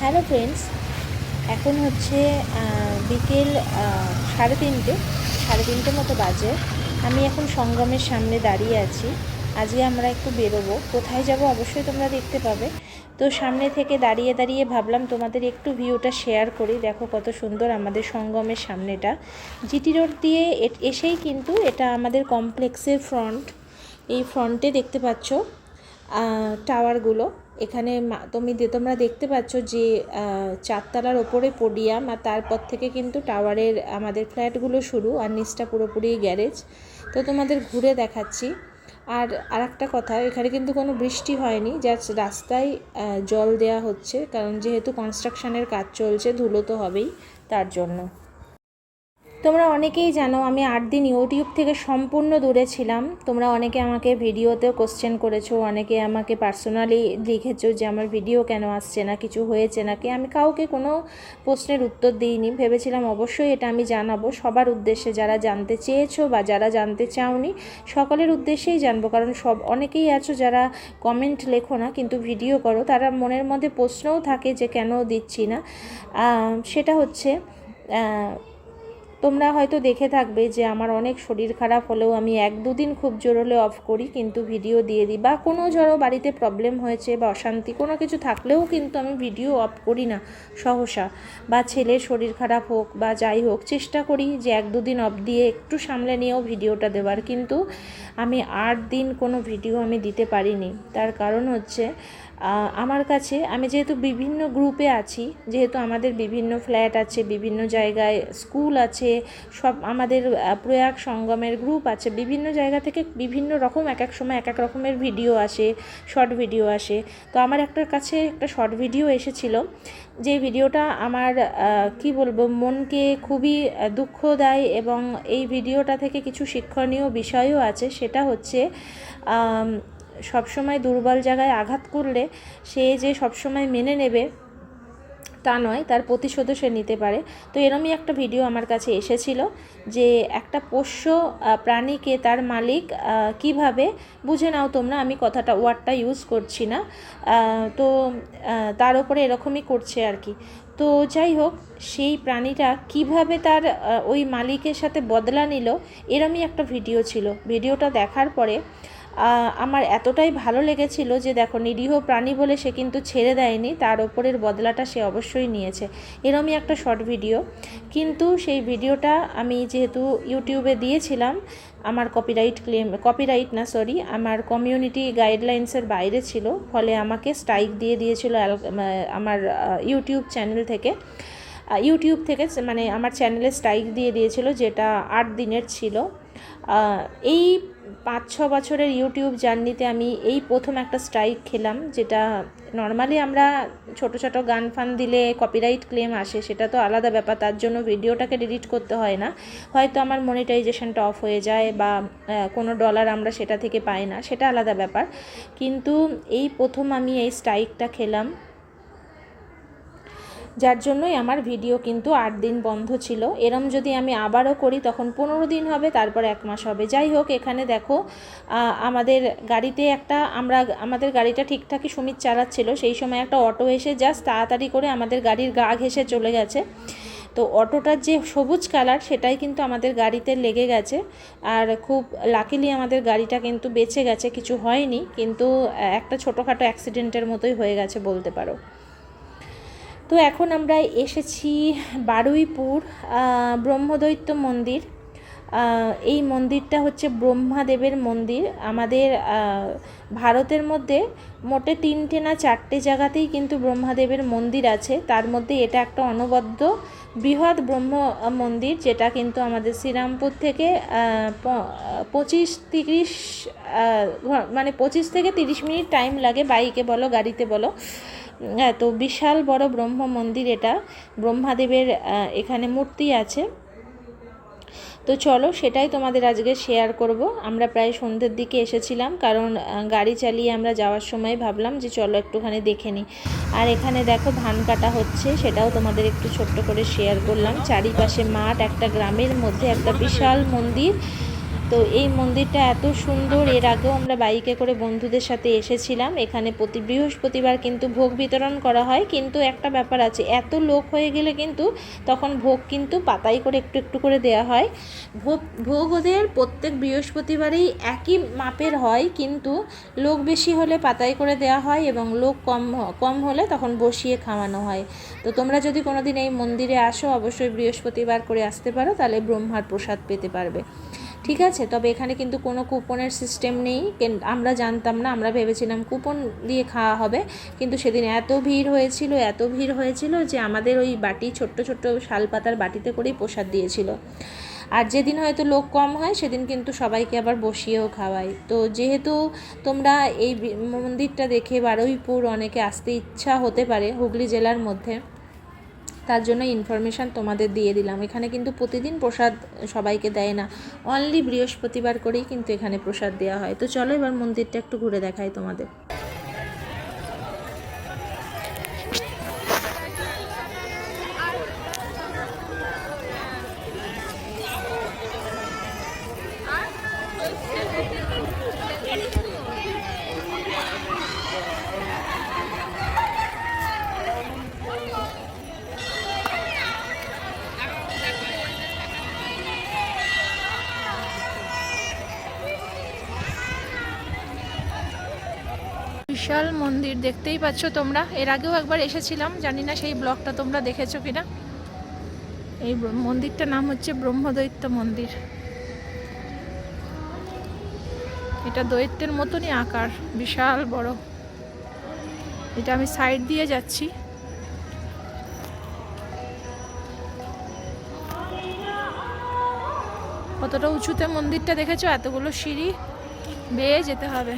Hello friends এখন হচ্ছে বিকেল সাড়ে তিনটে সাড়ে তিনটে মতো বাজে। আমি এখন সঙ্গমের সামনে দাঁড়িয়ে আছি। আজকে আমরা একটু বেরোবো। কোথায় যাব অবশ্যই তোমরা দেখতে পাবে। তো সামনে থেকে দাঁড়িয়ে দাঁড়িয়ে ভাবলাম তোমাদের একটু ভিউটা শেয়ার করি। দেখো কত সুন্দর আমাদের সঙ্গমের সামনেটা। জিটি রোড দিয়ে এসেই কিন্তু এটা আমাদের কমপ্লেক্সের ফ্রন্ট এই ফ্রন্টে দেখতে পাচ্ছ টাওয়ারগুলো এখানে তুমি তোমরা দেখতে পাচ্ছ যে চারতলার ওপরে পোডিয়াম আর তারপর থেকে কিন্তু টাওয়ারের আমাদের ফ্ল্যাটগুলো শুরু আর নিচটা পুরোপুরি গ্যারেজ। তো তোমাদের ঘুরে দেখাচ্ছি। আর আর একটা কথা, এখানে কিন্তু কোনো বৃষ্টি হয়নি, জাস্ট রাস্তায় জল দেয়া হচ্ছে, কারণ যেহেতু কনস্ট্রাকশনের কাজ চলছে, ধুলো তো হবেই তার জন্য। তোমরা অনেকেই জানো আমি আট দিন ইউটিউব থেকে সম্পূর্ণ দূরে ছিলাম। তোমরা অনেকে আমাকে ভিডিওতেও কোশ্চেন করেছ, অনেকে আমাকে পার্সোনালি লিখেছো যে আমার ভিডিও কেন আসছে না, কিছু হয়েছে নাকি? আমি কাউকে কোনো প্রশ্নের উত্তর দিইনি। ভেবেছিলাম অবশ্যই এটা আমি জানাব। সবার উদ্দেশ্যে যারা জানতে চেয়েছো বা যারা জানতে চাওনি, সকলের উদ্দেশ্যেই জানব। কারণ সব অনেকেই আছো যারা কমেন্ট লেখো না, কিন্তু ভিডিও করো। তারা মনের মধ্যে প্রশ্নও থাকে যে কেন দিচ্ছি না। সেটা হচ্ছে তোমরা হয়তো দেখে থাকবে যে আমার অনেক শরীর খারাপ হলেও আমি এক দুদিন খুব জোর হলে অফ করি, কিন্তু ভিডিও দিয়ে দিই। বা কোনো ধরো বাড়িতে প্রবলেম হয়েছে বা অশান্তি, কোনো কিছু থাকলেও কিন্তু আমি ভিডিও অফ করি না, সহসা। বা ছেলের শরীর খারাপ হোক বা যাই হোক, চেষ্টা করি যে এক দুদিন অফ দিয়ে একটু সামলে নিয়েও ভিডিওটা দেওয়ার। কিন্তু আমি আট দিন কোনো ভিডিও আমি দিতে পারিনি। তার কারণ হচ্ছে আমার কাছে, আমি যেহেতু বিভিন্ন গ্রুপে আছি, যেহেতু আমাদের বিভিন্ন ফ্ল্যাট আছে, বিভিন্ন জায়গায় স্কুল আছে সব আমাদের প্রয়াগ সঙ্গমের গ্রুপ আছে, বিভিন্ন জায়গা থেকে বিভিন্ন রকম এক এক সময় এক এক রকমের ভিডিও আসে শর্ট ভিডিও আসে। তো আমার একটা কাছে একটা শর্ট ভিডিও এসেছিল, যে ভিডিওটা আমার কি বলব, মনকে খুবই দুঃখ দেয় এবং এই ভিডিওটা থেকে কিছু শিক্ষণীয় বিষয়ও আছে। সেটা হচ্ছে সবসময় দুর্বল জায়গায় আঘাত করলে সে যে সবসময় মেনে নেবে তা নয়, তার প্রতিশোধও সে নিতে পারে। তো এরমই একটা ভিডিও আমার কাছে এসেছিল যে একটা পোষ্য প্রাণীকে তার মালিক কীভাবে, বুঝে নাও তোমরা, আমি কথাটা ওয়ার্ডটা ইউজ করছি না। তো তার উপরে এরকমই করছে আর কি। তো যাই হোক, সেই প্রাণীটা কীভাবে তার ওই মালিকের সাথে বদলা নিল, এরমই একটা ভিডিও ছিল। ভিডিওটা দেখার পরে আমার এতটাই ভালো লেগেছিল যে দেখো, নিরীহ প্রাণী বলে সে কিন্তু ছেড়ে দেয়নি, তার ওপরের বদলাটা সে অবশ্যই নিয়েছে। এরমই একটা শর্ট ভিডিও কিন্তু সেই ভিডিওটা আমি যেহেতু ইউটিউবে দিয়েছিলাম, আমার কপিরাইট ক্লেম কপিরাইট না সরি আমার কমিউনিটি গাইডলাইন্সের বাইরে ছিল, ফলে আমাকে স্ট্রাইক দিয়ে দিয়েছিল আমার ইউটিউব চ্যানেল থেকে। ইউটিউব থেকে মানে আমার চ্যানেলে স্ট্রাইক দিয়ে দিয়েছিল, যেটা আট দিনের ছিল। এই পাঁচ ছ বছরের ইউটিউব জার্নিতে আমি এই প্রথম একটা স্ট্রাইক খেলাম, যেটা নর্মালি আমরা ছোট ছোট গান ফান দিলে কপিরাইট ক্লেম আসে, সেটা তো আলাদা ব্যাপার, তার জন্য ভিডিওটাকে ডিলিট করতে হয় না। হয়তো আমার মনিটাইজেশনটা অফ হয়ে যায় বা কোনো ডলার আমরা সেটা থেকে পাই না, সেটা আলাদা ব্যাপার। কিন্তু এই প্রথম আমি এই স্ট্রাইকটা খেলাম যার জন্যই আমার ভিডিও কিন্তু আট দিন বন্ধ ছিল। এরম যদি আমি আবারও করি, তখন পনেরো দিন হবে, তারপর এক মাস হবে। যাই হোক, এখানে দেখো আমাদের গাড়িতে একটা, আমরা আমাদের গাড়িটা ঠিকঠাকই সুমিত চালাচ্ছিল সেই সময় একটা অটো এসে জাস্ট তাড়াতাড়ি করে আমাদের গাড়ির গা ঘেসে চলে গেছে। তো অটোটার যে সবুজ কালার, সেটাই কিন্তু আমাদের গাড়িতে লেগে গেছে। আর খুব লাকিলি আমাদের গাড়িটা কিন্তু বেঁচে গেছে, কিছু হয়নি। কিন্তু, একটা ছোটোখাটো অ্যাক্সিডেন্টের মতোই হয়ে গেছে বলতে পারো। তো এখন আমরা এসেছি বারুইপুর ব্রহ্মদৈত্য মন্দির। এই মন্দিরটা হচ্ছে ব্রহ্মাদেবের মন্দির। আমাদের ভারতের মধ্যে মোটে তিনটে না চারটে জায়গাতেই কিন্তু ব্রহ্মাদেবের মন্দির আছে। তার মধ্যে এটা একটা অনবদ্য বৃহৎ ব্রহ্ম মন্দির যেটা কিন্তু আমাদের শ্রীরামপুর থেকে পঁচিশ তিরিশ মানে পঁচিশ থেকে তিরিশ মিনিট টাইম লাগে। বাইকে বলো, গাড়িতে বলো। হ্যাঁ তো বিশাল বড় ব্রহ্ম মন্দির এটা। ব্রহ্মাদেবের এখানে মূর্তি আছে। তো চলো সেটাই তোমাদের আজকে শেয়ার করব। আমরা প্রায় সন্ধ্যের দিকে এসেছিলাম, কারণ গাড়ি চালিয়ে আমরা যাওয়ার সময় ভাবলাম যে চলো একটুখানি দেখে নিই আর এখানে দেখো ধান কাটা হচ্ছে, সেটাও তোমাদের একটু ছোট্ট করে শেয়ার করলাম। চারিপাশে মাঠ, একটা গ্রামের মধ্যে একটা বিশাল মন্দির। তো এই মন্দিরটা এত সুন্দর, এর আগেও আমরা বাইকে করে বন্ধুদের সাথে এসেছিলাম। এখানে প্রতি বৃহস্পতিবার কিন্তু ভোগ বিতরণ করা হয়। কিন্তু একটা ব্যাপার আছে, এত লোক হয়ে গেলে কিন্তু তখন ভোগ কিন্তু পাতাই করে একটু একটু করে দেওয়া হয়। ভোগ ভোগ ওদের প্রত্যেক বৃহস্পতিবারেই একই মাপের হয়, কিন্তু লোক বেশি হলে পাতাই করে দেওয়া হয় এবং লোক কম কম হলে তখন বসিয়ে খাওয়ানো হয়। তো তোমরা যদি কোনোদিন এই মন্দিরে আসো, অবশ্যই বৃহস্পতিবার করে আসতে পারো, তাহলে ব্রহ্মার প্রসাদ পেতে পারবে। ঠিক আছে? তবে এখানে কিন্তু কোনো কুপনের সিস্টেম নেই। আমরা জানতাম না, আমরা ভেবেছিলাম কুপন দিয়ে খাওয়া হবে। কিন্তু সেদিন এত ভিড় হয়েছিল, এত ভিড় হয়েছিল যে আমাদের ওই বাটি, ছোট্ট ছোট্ট শালপাতার বাটিতে করেই প্রসাদ দিয়েছিল। আর যেদিন হয়তো লোক কম হয়, সেদিন কিন্তু সবাইকে আবার বসিয়েও খাওয়াই। তো যেহেতু তোমরা এই মন্দিরটা দেখে বারুইপুর অনেকে আসতে ইচ্ছা হতে পারে হুগলি জেলার মধ্যে তার জন্য ইনফরমেশান তোমাদের দিয়ে দিলাম। এখানে কিন্তু প্রতিদিন প্রসাদ সবাইকে দেয় না। অনলি বৃহস্পতিবার করেই কিন্তু এখানে প্রসাদ দেওয়া হয়। তো চলো এবার মন্দিরটা একটু ঘুরে দেখাই তোমাদের। দেখতেই পাচ্ছ তোমরা। এর আগেও একবার এসেছিলাম, জানি না সেই ব্লগটা তোমরা দেখেছ কিনা। এই মন্দিরটার নাম হচ্ছে ব্রহ্মদৈত্য মন্দির। এটা দৈত্যের মতনই আকার, বিশাল বড়। এটা আমি সাইড দিয়ে যাচ্ছি। কতটা উঁচুতে মন্দিরটা দেখেছ? এতগুলো সিঁড়ি বেয়ে যেতে হবে।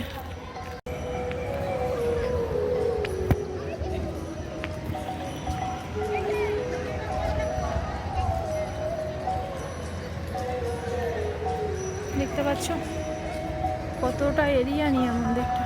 দেখতে পাচ্ছ? কতটা এরিয়া নিয়ে মন্দিরটা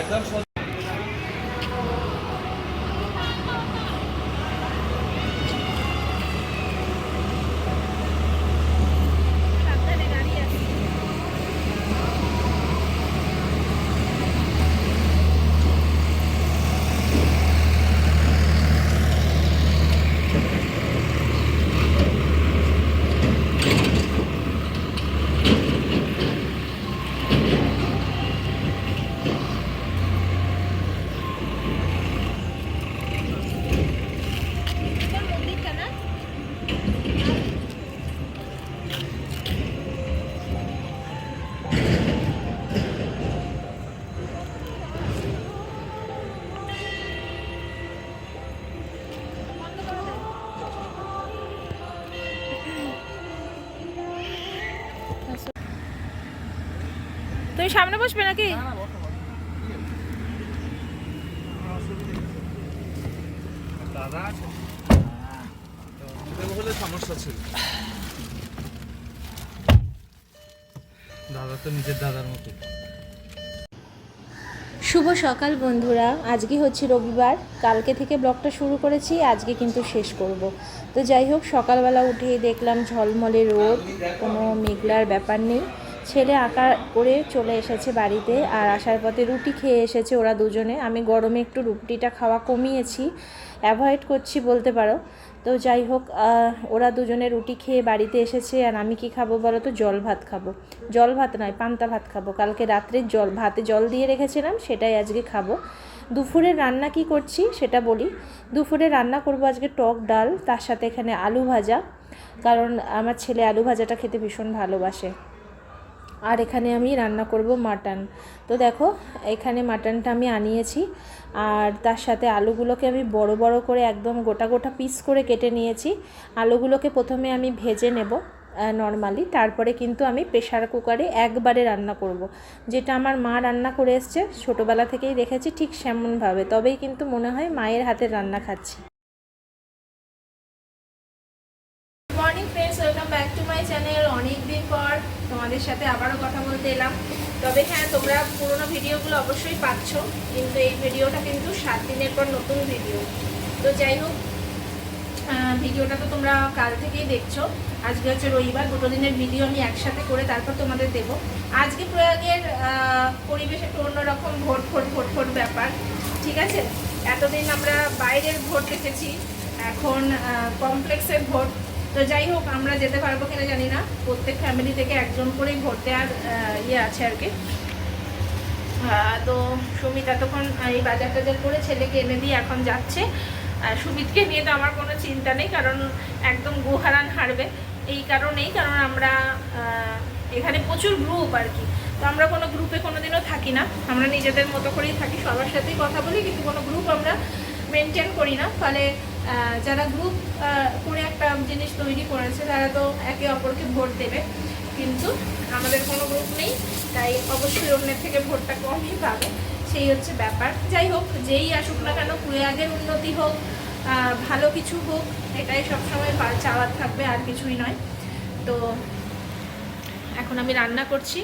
একদম সামনে বসবে নাকি? দাদা আছে? তো দেবো হলে সমস্যা ছিল। দাদা তো নিজের দাদার মতো। শুভ সকাল বন্ধুরা। আজকে হচ্ছে রবিবার। কালকে থেকে ব্লগটা শুরু করেছি আজকে কিন্তু শেষ করব। তো যাই হোক সকালবেলা উঠেই দেখলাম ঝলমলে রোদ কোনো মেঘলার ব্যাপার নেই। ছেলে আঁকা করে চলে এসেছে বাড়িতে আর আসার পথে রুটি খেয়ে এসেছে ওরা দুজনে। আমি গরমে একটু রুটিটা খাওয়া কমিয়েছি অ্যাভয়েড করছি বলতে পারো। তো যাই হোক ওরা দুজনে রুটি খেয়ে বাড়িতে এসেছে আর আমি কি খাব বলো তো? জল ভাত খাব। জল ভাত নয়, পান্তা ভাত খাব। কালকে রাত্রে জল, ভাতে জল দিয়ে রেখেছিলাম, সেটাই আজকে খাব। দুপুরে রান্না কি করছি সেটা বলি। দুপুরে রান্না করব আজকে টক ডাল, তার সাথে এখানে আলু ভাজা। কারণ আমার ছেলে আলু ভাজাটা খেতে ভীষণ ভালোবাসে। আর এখানে আমি রান্না করব মাটন। তো দেখো, এখানে মাটনটা আমি আনিয়েছি আর তার সাথে আলুগুলোকে আমি বড় বড় করে একদম গোটা গোটা পিস করে কেটে নিয়েছি। আলুগুলোকে প্রথমে আমি ভেজে নেব নর্মালি তারপরে কিন্তু আমি প্রেশার কুকারে একবারে রান্না করব। যেটা আমার মা রান্না করে এসছে, ছোটোবেলা থেকেই দেখেছি ঠিক সেমনভাবে। তবেই কিন্তু মনে হয় মায়ের হাতের রান্না খাচ্ছি morning friends welcome back to my channel অনেক দিন পর তোমাদের সাথে আবারও কথা বলতে এলাম। তবে হ্যাঁ তোমরা পুরোনো ভিডিওগুলো অবশ্যই পাচ্ছ, কিন্তু এই ভিডিওটা কিন্তু সাত দিনের পর নতুন ভিডিও। তো যাই হোক ভিডিওটা তো তোমরা কাল থেকেই দেখছ। আজকে হচ্ছে রবিবার, দুটো দিনের ভিডিও আমি একসাথে করে তারপর তোমাদের দেব। আজকে প্রয়াগের পরিবেশ একটু অন্যরকম ভোট ভোট ভোট ভোট ব্যাপার, ঠিক আছে? এতদিন আমরা বাইরের ভোট দেখেছি, এখন কমপ্লেক্সের ভোট। তো যাই হোক, আমরা যেতে পারব কিনা জানি না। প্রত্যেক ফ্যামিলি থেকে একজন করেই ভোট দেওয়ার ইয়ে আছে আর কি। তো সুমিত এতক্ষণ এই বাজার টাজার করে ছেলেকে এনে দিয়ে এখন যাচ্ছে। আর সুমিতকে নিয়ে তো আমার কোনো চিন্তা নেই, কারণ একদম গুহারান হারবে। এই কারণেই, কারণ আমরা এখানে প্রচুর গ্রুপ আর কি। তো আমরা কোনো গ্রুপে কোনো দিনও থাকি না। আমরা নিজেদের মতো করেই থাকি, সবার সাথেই কথা বলি, কিন্তু কোনো গ্রুপ আমরা মেনটেন করি না। ফলে যারা গ্রুপ করে একটা জিনিস তৈরি করেছে, তারা তো একে অপরকে ভোট দেবে। কিন্তু আমাদের কোনো গ্রুপ নেই, তাই অবশ্যই অন্যের থেকে ভোটটা কমই পাবে। সেই হচ্ছে ব্যাপার। যাই হোক, যেই আসুক না কেন প্রয়াগের উন্নতি হোক ভালো কিছু হোক, এটাই সবসময় চাওয়ার থাকবে, আর কিছুই নয়। তো এখন আমি রান্না করছি।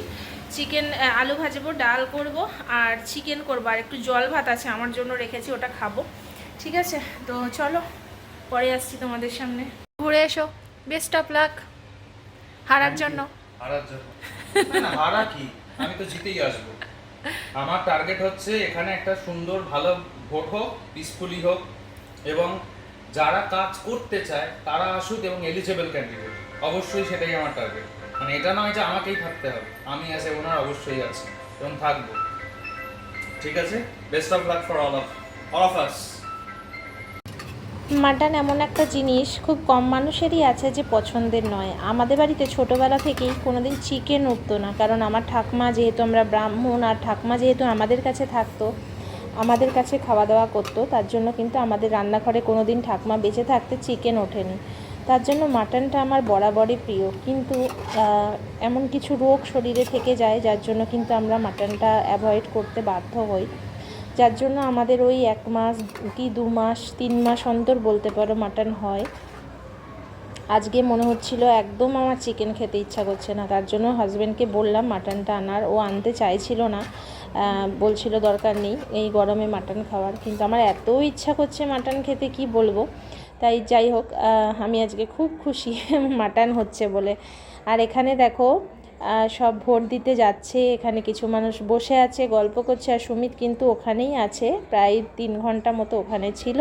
চিকেন, আলু ভাজবো, ডাল করব, আর চিকেন করব, আর একটু জল ভাত আছে, আমার জন্য রেখেছি, ওটা খাব। ঠিক আছে তো চলো পরে আসছি তোমাদের সামনে। ঘুরে এসো বেস্ট অফ লাক হারার জন্য। হারার জন্য। না, না হারা কি? আমি তো জিতেই আসব। আমার টার্গেট হচ্ছে এখানে একটা সুন্দর ভালো ভোট হোক পিসফুলি হোক এবং যারা কাজ করতে চায় তারা আসুক এবং এলিজেবল ক্যান্ডিডেট অবশ্যই সেটাই আমার টার্গেট মানে এটা নয় যে আমাকেই থাকতে হবে। আমি আছে ওনার অবশ্যই আছে এবং থাকব। ঠিক আছে? Best of luck for all of all of us mutton এমন একটা জিনিস, খুব কম মানুষেরই আছে যে পছন্দের নয়। আমাদের বাড়িতে ছোটোবেলা থেকেই কোনোদিন চিকেন উঠতো না, কারণ আমার ঠাকমা যেহেতু আমরা ব্রাহ্মণ আর ঠাকমা যেহেতু আমাদের কাছে থাকতো, আমাদের কাছে খাওয়া দাওয়া করতো, তার জন্য কিন্তু আমাদের রান্নাঘরে কোনো দিন ঠাকমা বেঁচে থাকতে চিকেন ওঠেনি। তার জন্য মাটনটা আমার বরাবরই প্রিয়। কিন্তু এমন কিছু রোগ শরীরে থেকে যায়, যার জন্য কিন্তু আমরা মাটনটা অ্যাভয়েড করতে বাধ্য হই। যার জন্য আমাদের ওই এক মাস কি দু মাস, তিন মাস অন্তর বলতে পারো মাটন হয়। আজকে মনে হচ্ছিল একদম আমার চিকেন খেতে ইচ্ছা করছে না, তার জন্য হাজব্যান্ডকে বললাম মাটনটা আনার। ও আনতে চাইছিল না বলছিল দরকার নেই এই গরমে মাটন খাওয়ার, কিন্তু আমার এত ইচ্ছা করছে মাটন খেতে, কি বলব? তাই যাই হোক আমি আজকে খুব খুশি, মাটন হচ্ছে বলে। আর এখানে দেখো সব ভোট দিতে যাচ্ছে এখানে কিছু মানুষ বসে আছে গল্প করছে আর সুমিত কিন্তু ওখানেই আছে প্রায় তিন ঘণ্টা মতো ওখানে ছিল।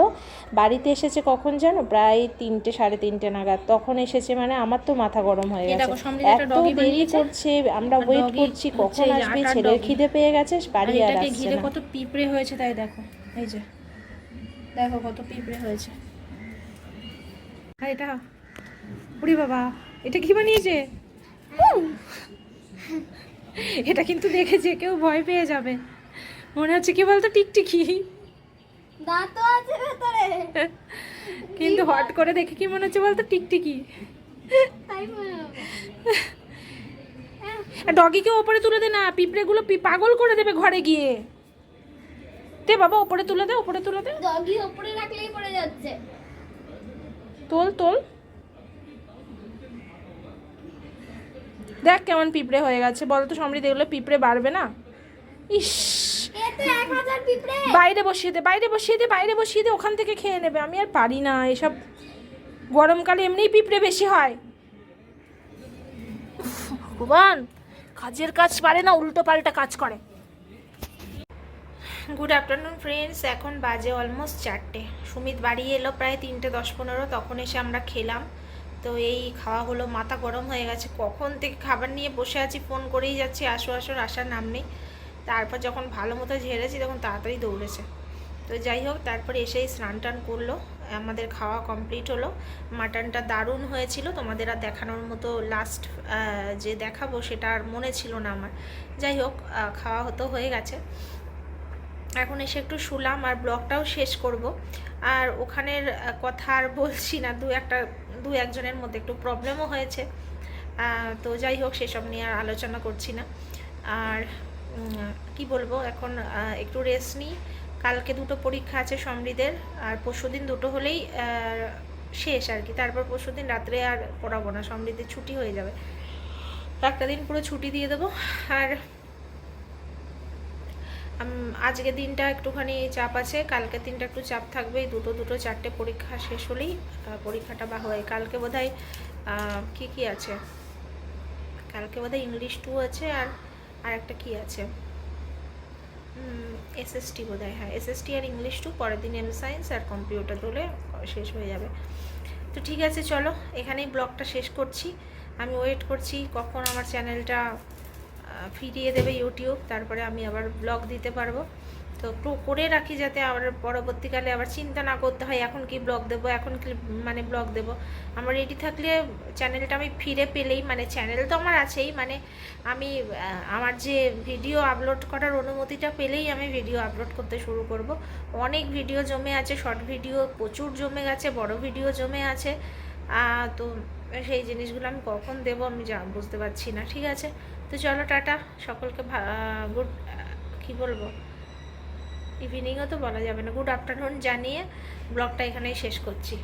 বাড়িতে এসেছে কখন জানো? প্রায় তিনটে সাড়ে তিনটে নাগাদ। তখন এসেছে মানে আমার তো মাথা গরম হয়ে গেছে। এত দেরি করছে আমরা ওয়েট করছি কখন আসবে? ছেলের খিদে পেয়ে গেছে বাড়ি আর আসছে ঘিরে না। কত পিঁপড়ে হয়েছে তাই দেখো এই যে। দেখো কত পিঁপড়ে হয়েছে। আর এটা উড়ি বাবা এটা কি বানিয়েছে! এটা কিন্তু দেখে যে কেউ ভয় পেয়ে যাবে। মনে হচ্ছে কি বলতো টিকটিকি। দাঁতও আছে ভেতরে। কিন্তু হট করে দেখে কি মনে হচ্ছে বলতো টিকটিকি। হবে। ডগিকে ওপরে তুলে দে না পিঁপড়েগুলো পি- পাগল করে দেবে ঘরে গিয়ে। দে বাবা ওপরে তুলে দে ওপরে তুলে দে। ডগি ওপরে রাখলেই পড়ে যাবে হচ্ছে তোল তোল। দেখ কেমন পিঁপড়ে হয়ে গেছে বল তো সমৃদ্ধ এগুলো পিঁপড়ে বাড়বে না? ইস। বাইরে বসিয়ে দে বাইরে বসিয়ে দে বাইরে বসিয়ে দে ওখান থেকে খেয়ে নেবে আমি আর পারি না এসব গরমকালে এমনিই পিঁপড়ে বেশি হয়। ভগবান কাজের কাজ পারে না উল্টো পাল্টা কাজ করে। গুড আফটারনুন ফ্রেন্ডস এখন বাজে অলমোস্ট চারটে। সুমিত বাড়ি এলো প্রায় তিনটে দশ পনেরো তখন এসে আমরা খেলাম। তো এই খাওয়া হলো মাথা গরম হয়ে গেছে। কখন থেকে খাবার নিয়ে বসে আছি ফোন করেই যাচ্ছি, আসো আসো, আসার নাম নেই। তারপর যখন ভালো মতো ঝেড়েছি, তখন তাড়াতাড়ি দৌড়েছে। তো যাই হোক, তারপরে এসেই স্নান টান করল, আমাদের খাওয়া কমপ্লিট হলো। মাটনটা দারুণ হয়েছিল, তোমাদের আর দেখানোর মতো লাস্ট যে দেখাবো সেটা আর মনে ছিল না আমার। যাই হোক খাওয়া হতো, হয়ে গেছে। এখন এসে একটু শুলাম আর ব্লগটাও শেষ করব। আর ওখানের কথা আর বলছি না, দু একটা দু একজনের মধ্যে একটু প্রবলেমও হয়েছে। তো যাই হোক, সেসব নিয়ে আর আলোচনা করছি না। আর কি বলব, এখন একটু রেস্ট নিই। কালকে দুটো পরীক্ষা আছে সমৃদ্ধের আর পরশুদিন দুটো হলেই শেষ আর কি। তারপর পরশুদিন রাত্রে আর পড়াবো না। সমৃদ্ধির ছুটি হয়ে যাবে। একটা দিন পুরো ছুটি দিয়ে দেবো। আর আজকের দিনটা একটুখানি চাপ আছে কালকের দিনটা একটু চাপ থাকবে দুটো দুটো, চারটে পরীক্ষা শেষ হলেই পরীক্ষাটা বা হয়। কালকে বোধহয় কি কি আছে? কালকে বোধহয় ইংলিশ টু আছে আর আর একটা কি আছে? এসএসটি বোধহয় হ্যাঁ এসএসটি আর ইংলিশ টু পরের দিন এম সায়েন্স আর কম্পিউটার হলে শেষ হয়ে যাবে। তো ঠিক আছে, চলো, এখানেই ব্লগটা শেষ করছি। আমি ওয়েট করছি কখন আমার চ্যানেলটা ফিরিয়ে দেবে ইউটিউব, তারপরে আমি আবার ব্লগ দিতে পারব। তো একটু করে রাখি যাতে আবার পরবর্তীকালে আবার চিন্তা না করতে হয়, এখন কি ব্লগ দেবো, এখন কি মানে ব্লগ দেবো। আমার রেডি থাকলে চ্যানেলটা আমি ফিরে পেলেই মানে চ্যানেল তো আমার আছেই মানে আমি আমার যে ভিডিও আপলোড করার অনুমতিটা পেলেই আমি ভিডিও আপলোড করতে শুরু করব। অনেক ভিডিও জমে আছে শর্ট ভিডিও প্রচুর জমে গেছে, বড় ভিডিও জমে আছে। তো সেই জিনিসগুলো আমি কখন দেবো আমি যা বুঝতে পারছি না। ঠিক আছে? তো চলো টাটা। সকলকে গুড কি বলব? ইভিনিংও তো বলা যাবে না। গুড আফটারনুন জানিয়ে ব্লগটা এখানেই শেষ করছি।